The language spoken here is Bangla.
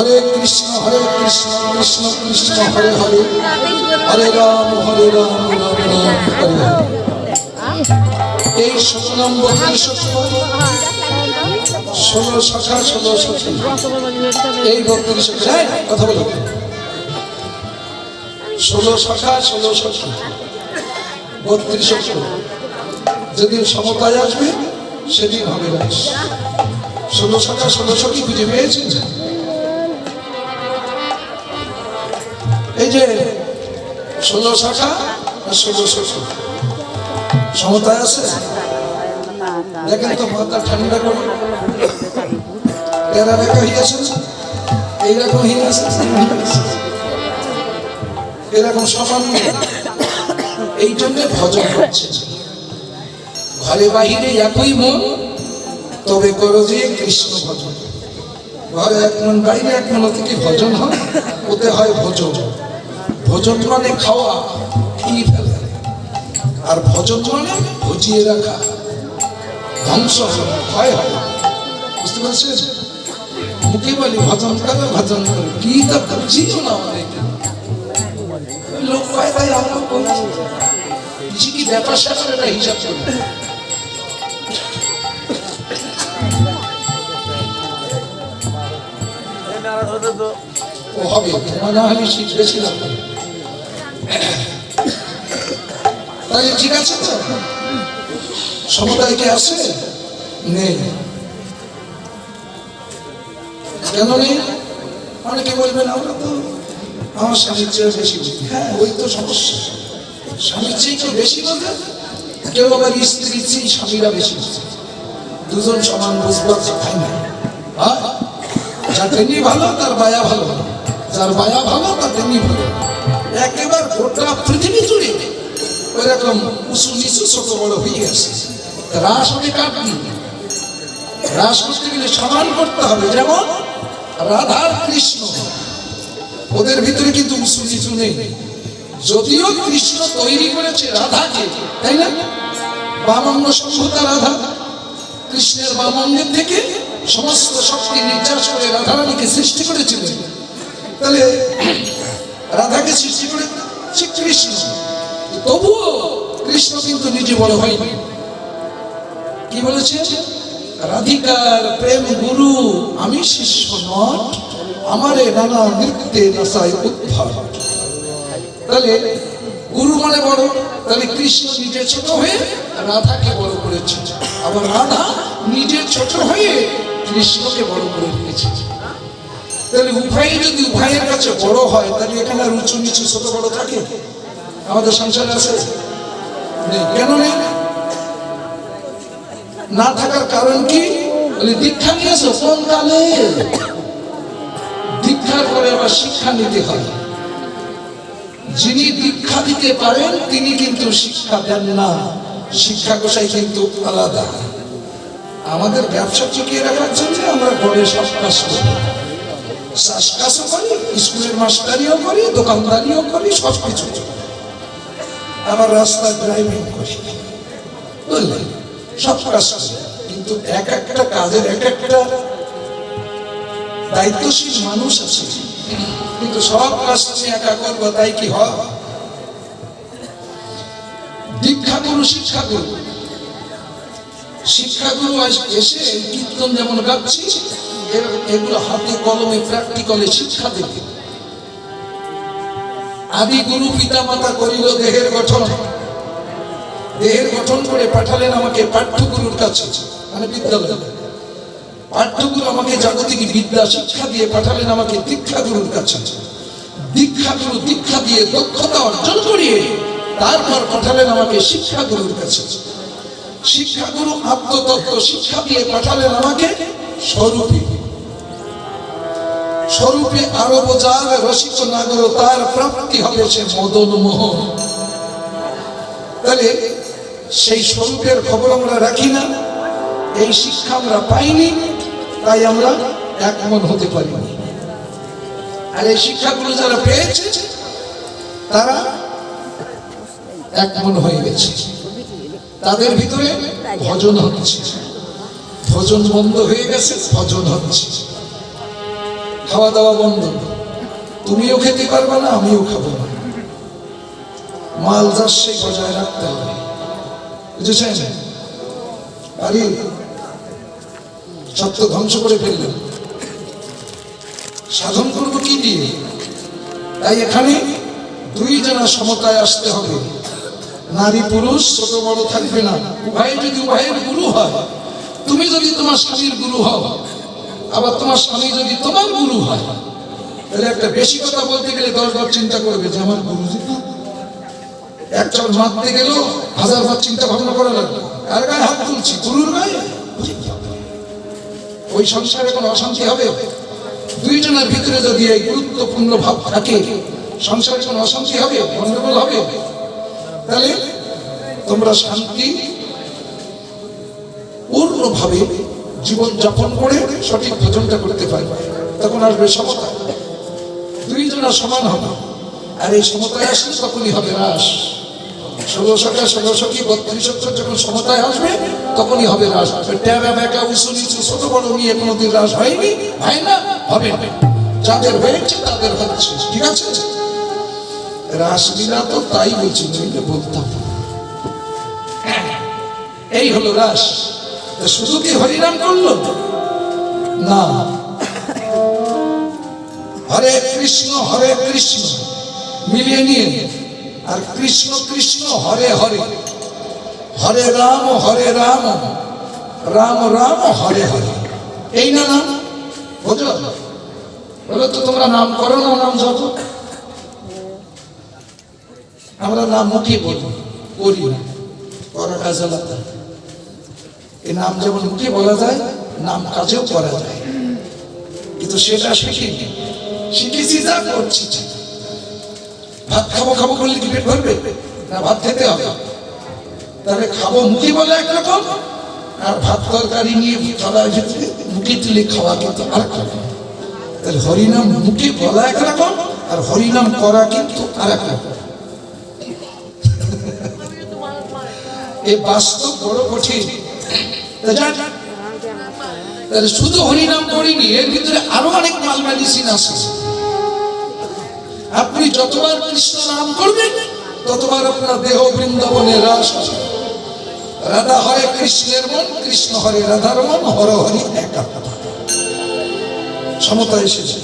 হরে কৃষ্ণ হরে কৃষ্ণ কৃষ্ণ কৃষ্ণ, হরে হরে। হরে রাম হরে রাম রাম রাম, হরে এই নম্বর ষোলো শাখা ষোলো সখী এই বত্রিশ হ্যাঁ কথা বলো। ষোলো শাখা ষোলো সখী বত্রিশ সমতায় আসবে, সেদিন হবে ষোলো শাখা ষোলো সখী খুঁজে পেয়েছেন? এই যে ষোলো শাখা ষোলো সখী সমতায় আছে? দেখেন তো মাথা ঠান্ডা করে। তেরা রেখা হইয়াছে এইরকম হইয়াছে এরকম সমান। এই জন্য ভজন হচ্ছে। ঘরে বাহিরে একই মন, তবে করো যে কৃষ্ণ ভজন। ঘরে এক মন, বাইরে এক মন থেকে ভজন হয়, ওতে হয় ভোজন। ভোজন মানে খাওয়া খেয়ে ফেলা। আর ভজন মানে ভজিয়ে রাখা। ধ্বংস হয়, হয় বুঝতে পারছেন? মুখে বলি ভজন করো ভজন করো। কি তা বুঝিও না লোক পায় তাই আমরা কিছু কি ব্যাপার স্যাপার এটা হিসাব ও হবে তোমার না হলে শিখবেছিলাম তাহলে ঠিক আছে তো? সমুদায় কি আছে? নেই। কেন নেই অনেকে বলবেন, আমরা তো আমার স্বামীর চেয়ে বেশি বুঝি। হ্যাঁ ওই তো সমস্যা। স্বামীর চেয়ে কেউ বেশি কেউ আবার স্ত্রীর চেয়ে স্বামীরা বেশি দুজন সমান বুঝবার যার তেমনি ভালো, তার বায়া ভালো। যার বায়া ভালো, তার তেমনি ভালো। একেবারে গোটা পৃথিবী জুড়ে ওইরকম উঁচু নিচু ছোট বড় হয়ে গেছে। রাস হবে কাটনি রাস করতে গেলে সমান করতে হবে, যেমন রাধার কৃষ্ণ। ওদের ভিতরে কিন্তু উঁচু নিচু নেই। যদিও কৃষ্ণ তৈরি করেছে রাধাকে, তাই না? বামঙ্গ সম্ভূতা রাধা। কৃষ্ণের বামঙ্গের থেকে সমস্ত শক্তি নির্যাস করে রাধারানীকে সৃষ্টি করেছিলেন তাহলে রাধাকে সৃষ্টি করে সে কৃষ্ণ। তবুও কৃষ্ণ কিন্তু নিজে বড় হয়নি। কি বলেছে? রাধিকার প্রেম গুরু, আমি শিষ্য নট, আমারে নানা নৃত্যে নাসায় উদ্ধার তাহলে গুরু মানে বড়, তাহলে কৃষ্ণ নিজে ছোট হয়ে রাধাকে বড় করেছে। আবার রাধা নিজে ছোট হয়ে কৃষ্ণকে বড় করে নিয়েছে তাহলে উভয় যদি উভয়ের কাছে বড় হয়, তাহলে এখানে আর উঁচু নিচু ছোট বড় থাকে? আমাদের সংসারে আছে? কেন নেই? না থাকার কারণ কি? দীক্ষা নিয়েছো? কোন কালে? দীক্ষার পরে আবার শিক্ষা নিতে হয়। যিনি দীক্ষা দিতে পারেন, তিনি কিন্তু শিক্ষা দেন না। শিক্ষা গোসাই কিন্তু আলাদা। আমাদের ব্যবসা চুকিয়ে রাখার জন্য আমরা ঘরে সব কাজ করি। চাষকাজও করি, স্কুলের মাস্টারিও করি, দোকানদারিও করি, সব কিছু আবার ড্রাইভিং করি। বুঝলেন সব কাজ করি। কিন্তু এক একটা কাজের এক একটা দায়িত্বশীল মানুষ আছে। কিন্তু সব কাজ তুমি একা করব, তাই কি হয়? দীক্ষা গুরু শিক্ষা গুরু শিক্ষাগুরু আজ এসে কীর্তন যেমন গাচ্ছি এগুলো হাতে কলমে প্র্যাকটিক্যালে শিক্ষা দেবে। আদি গুরু পিতা মাতা করিল দেহের গঠন। দেহের গঠন করে পাঠালেন আমাকে পাঠ্যগুরুর কাছে মানে বিদ্যালয়ে। পাঠ্যগুরু আমাকে জাগতিক বিদ্যা শিক্ষা দিয়ে পাঠালেন আমাকে দীক্ষা গুরুর কাছে। দীক্ষা গুরু দীক্ষা দিয়ে দক্ষতা অর্জন করিয়ে তারপর পাঠালেন আমাকে শিক্ষা গুরুর কাছে। শিক্ষা গুরু আত্মতত্ত্ব শিক্ষা দিয়ে পাঠালেন আমাকে স্বরূপে। স্বরূপে আরও বোঝার রসিক নাগর, তার প্রাপ্তি হবে সে মদন মোহন। তাহলে সেই স্বরূপের খবর আমরা রাখি না, এই শিক্ষা আমরা পাইনি, তাই আমরা একমন হতে পারিনি। আর এই শিক্ষাগুলো যারা পেয়েছে, তারা একমন হয়ে গেছে। তাদের ভিতরে ভজন হচ্ছে। ভজন বন্ধ হয়ে গেছে, ভজন হচ্ছে। খাওয়া দাওয়া বন্ধ। তুমিও খেতে পারবে না, আমিও খাব না। মাল সেই বজায় রাখতে হবে। বুঝেছেন? আরে, সব ধ্বংস করে ফেললেন সাধন করব কি দিয়ে? তাই এখানে দুই জনা সমতায় আসতে হবে। নারী পুরুষ, ছোট বড় থাকবে না। উভয় যদি উভয়ের গুরু হয়, তুমি যদি তোমার স্বামীর গুরু হও আবার তোমার স্বামী যদি তোমার গুরু হয়, তাহলে একটা বেশি কথা বলতে গেলে দশবার চিন্তা করবে যে আমার গুরুজি তো। এক মারতে হাজার চিন্তা ভাবনা করা লাগবে আর গায়ে হাত তুলছি? গুরুর গায়ে? ওই সংসারে কোনো অশান্তি হবে? দুইজনের ভিতরে যদি এই গুরুত্বপূর্ণ ভাব থাকে, সংসারে কোনো অশান্তি হবে? গন্ডগোল হবে? তাহলে তোমরা শান্তি, পূর্ণভাবে জীবন যাপন করে সঠিক ভোজনটা করতে পারবে তখন আসবে সমতা। দুইজনা সমান হবে। আর এই সমতায় আসলে তখনই হবে রাস। ষোলোশোটা ষোলোশো কি যখন সমতায় আসবে, তখনই হবে ছোট, বড় হয়নি, হয় না, হবে যাদের হয়েছে, তাদের ঠিক আছে? তো তাই। এই হলো রাস। শুধু কি হরিনাম করল? না। হরে কৃষ্ণ হরে কৃষ্ণ, মিলিয়ে নিয়ে আর কৃষ্ণ কৃষ্ণ, হরে হরে। হরে রাম হরে রাম রাম রাম, হরে হরে। এই না নাম? বলো তো তোমরা নাম করো না নাম জপ। আমরা নাম মুখে বলি, করি না। করা কাজ আলাদা এই নাম যেমন মুখে বলা যায়, নাম কাজেও করা যায়। কিন্তু সেটা শিখিনি শিখেছি যা করছি? ভাত খাব খাব করলে কি পেট ভরবে? না, ভাত খেতে হবে। তাহলে খাব মুখে বলে একরকম, আর ভাত তরকারি নিয়ে ভিতরে মুখে তুলে খাওয়া কিন্তু আর তাহলে হরিনাম মুখে বলা একরকম, আর হরিনাম করা কিন্তু আর রকম এই বাস্তব বড় কঠিন। শুধু হরিনাম করিনি, এর ভিতরে আরও অনেক আছে। আপনি যতবার কৃষ্ণ নাম করবেন, ততবার আপনার দেহ বৃন্দাবনে রাস। রাধা হরে কৃষ্ণের মন, কৃষ্ণ হরে রাধার মন, হর হরি একাত্মা। সমতা এসেছে